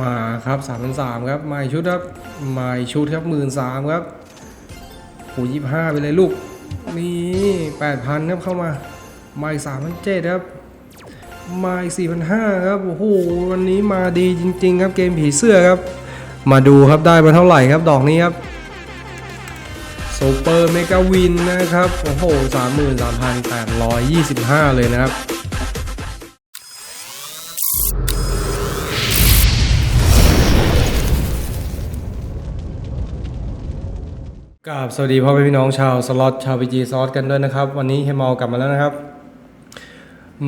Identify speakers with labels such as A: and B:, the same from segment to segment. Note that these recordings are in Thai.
A: มาครับสามพันสามครับมาชุดครับมาชุดครับหมื่นสามครับโหยี่ห้าไปเลยลูก นี่แปดพันครับเข้ามามาอีกสามพันเจ็ดครับ มาอีกสี่พันห้าครับ โอ้โห วันนี้มาดีจริง ๆ ครับเกมผีเสื้อครับ มาดูครับได้มาเท่าไหร่ครับดอกนี้ครับซูเปอร์เมกาวินนะครับ โอ้โหสามหมื่นสามพันแปดร้อยยี่สิบห้าเลยนะครับ กับสวัสดีพ่อแม่พี่น้องชาวสล็อตชาวพีจีซอสกันด้วยนะครับ วันนี้เฮมากลับมาแล้วนะครับ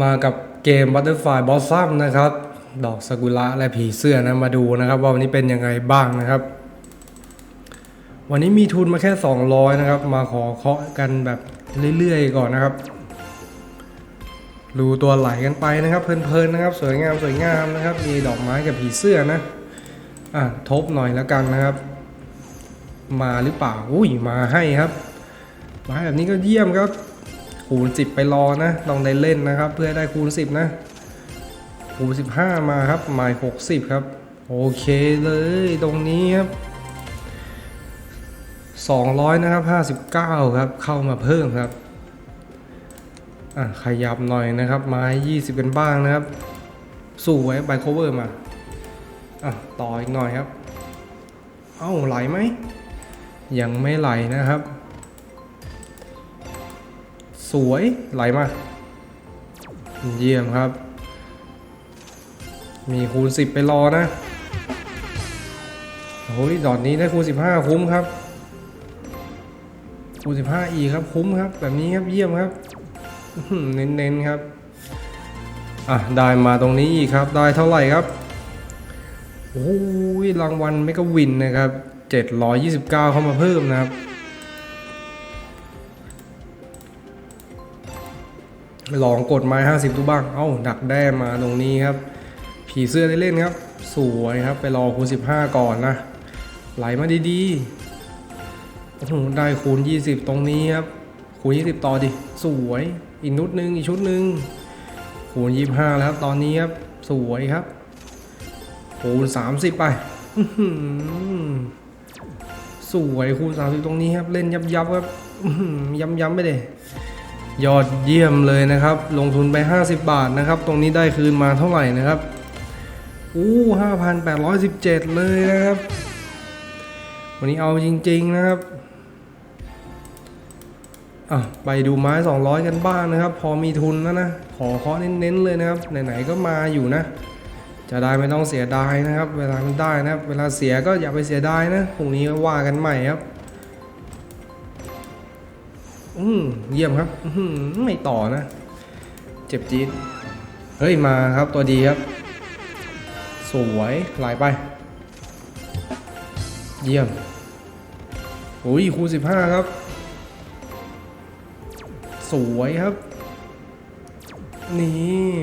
A: มากับเกม Butterfly Blossom นะครับ ดอกซากุระและผีเสื้อนะมาดูนะครับ ว่าวันนี้เป็นยังไงบ้างนะครับ วันนี้มีทุนมาแค่ 200 นะครับ มาขอเคาะกันแบบเรื่อยๆก่อนนะครับดูตัวไหลกันไปนะครับ เพลินๆนะครับ สวยงามสวยงามนะครับ มีดอกไม้กับผีเสื้อนะอะทบหน่อยแล้วกันนะครับ มาหรือเปล่าอุ้ยมาให้ครับ มาแบบนี้ก็เยี่ยมครับ คูณ 10 ไปรอนะลองได้เล่นนะครับ เพื่อได้คูณ 10 นะ คูณ 15 มาครับหมาย 60 ครับ โอเคเลยตรงนี้ครับ 200 นะครับ 59 ครับ เข้ามาเพิ่มครับอะขยับหน่อยนะครับไม้ 20 กันบ้างนะครับ สู้ไว้ไบโคเวอร์มาอะต่ออีกหน่อยครับ เอ้าไหลไหม ยังไม่ไหลนะครับ สวยไหลมา เยี่ยมครับ มีคูณ 10 ไปรอนะโอ้ยดอดนี้ได้คูณ 15 คุ้มครับ คูณ 15 อีกครับคุ้มครับ แบบนี้ครับเยี่ยมครับ เน้นๆครับ อะ ได้มาตรงนี้อีกครับ ได้เท่าไหร่ครับโอ้ยรางวัลไม่ก็วินนะครับ 729 เข้ามาเพิ่มนะครับ ลองกดไม้ 50 ดูบ้าง เอ้า ดักแด้มาตรงนี้ครับ ผีเสื้อได้เล่นครับ สวยครับ ไปรอคูณ 15 ก่อนนะ ไหลมาดีๆโอ้โหได้คูณ 20 ตรงนี้ครับ คูณ 20 ต่อดิ สวย อีกนุดนึง อีกชุดหนึ่งคูณ 25 แล้วครับ ตอนนี้ครับ สวยครับคูณ30 ไป สวยคูณ30ตรงนี้ครับ เล่นยับยับครับย้ำย้ำไปเลยยอดเยี่ยมเลยนะครับ ลงทุนไป 50 บาทนะครับ ตรงนี้ได้คืนมาเท่าไหร่นะครับอู้5,817เลยนะครับ วันนี้เอาจริง ๆนะครับอะไปดูไม้ 200 กันบ้างนะครับ พอมีทุนแล้วนะ ขอเคาะเน้นๆเลยนะครับ ไหนๆก็มาอยู่นะ จะได้ไม่ต้องเสียดายนะครับ เวลามันได้นะครับ เวลาเสียก็อย่าไปเสียดายนะพรุ่งนี้ว่ากันใหม่ครับ อืมเยี่ยมครับอือหือไม่ต่อนะ เจ็บจี๊ดเฮ้ยมาครับตัวดีครับ สวยไหลไป เยี่ยมโอ้ยคูณสิบห้าครับ สวยครับ นี่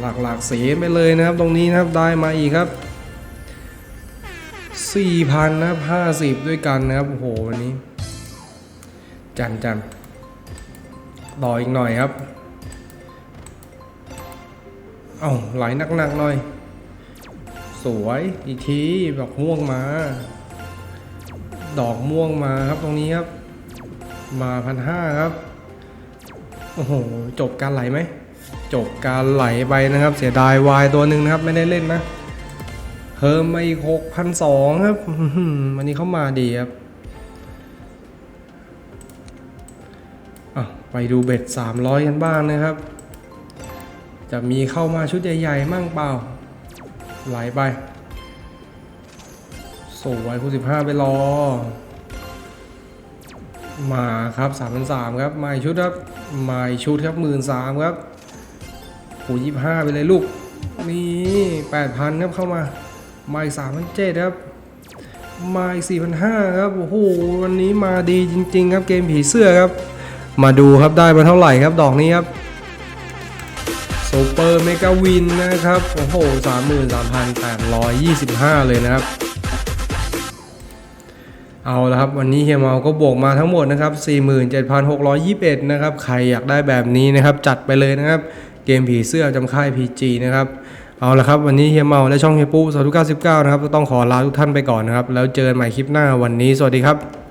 A: หลากหลากสียไปเลยนะครับตรงนี้นะครับได้มาอีกครับ4,000นะครับ50 ด้วยกันนะครับ โอ้โห วันนี้ จันจันต่ออีกหน่อยครับ เอาไหลหนักๆหน่อย สวยอีกทีดอกม่วงมา ดอกม่วงมาครับตรงนี้ครับ มาพันห้าครับ โอ้โห จบการไหลไหม จบการไหลไปนะครับ เสียดายวายตัวหนึ่งนะครับ ไม่ได้เล่นนะเพิ่มมาอีกหกพันสองครับวันนี้เข้ามาดีครับไปดูเบ็ด300 กันบ้างนะครับ จะมีเข้ามาชุดใหญ่ๆ มั่งเปล่า ไหลไปสวยคูณ15 ไปรอ มาครับ3,300 ครับมาอีกชุดครับมาอีกชุดครับ13,000ครับ คูณ25ไปเลยลูก นี่8,000ครับเข้ามามาอีก3,700ครับมาอีก4,500ครับ โอ้โห วันนี้มาดีจริง ๆ ครับเกมผีเสื้อครับ มาดูครับได้มาเท่าไหร่ครับดอกนี้ครับซูเปอร์เมกาวินนะครับ โอ้โห33,825เลยนะครับ เอาละครับ วันนี้เฮียเมาก็บวกมาทั้งหมดนะครับ 47,621 นะครับ ใครอยากได้แบบนี้นะครับ จัดไปเลยนะครับ เกมผีเสื้อจำค่าย PG นะครับ เอาละครับ วันนี้เฮียเมาและช่องเฮียปุ๊สาธุ99นะครับก็ต้องขอลาทุกท่านไปก่อนนะครับ แล้วเจอกันใหม่คลิปหน้าวันนี้ สวัสดีครับ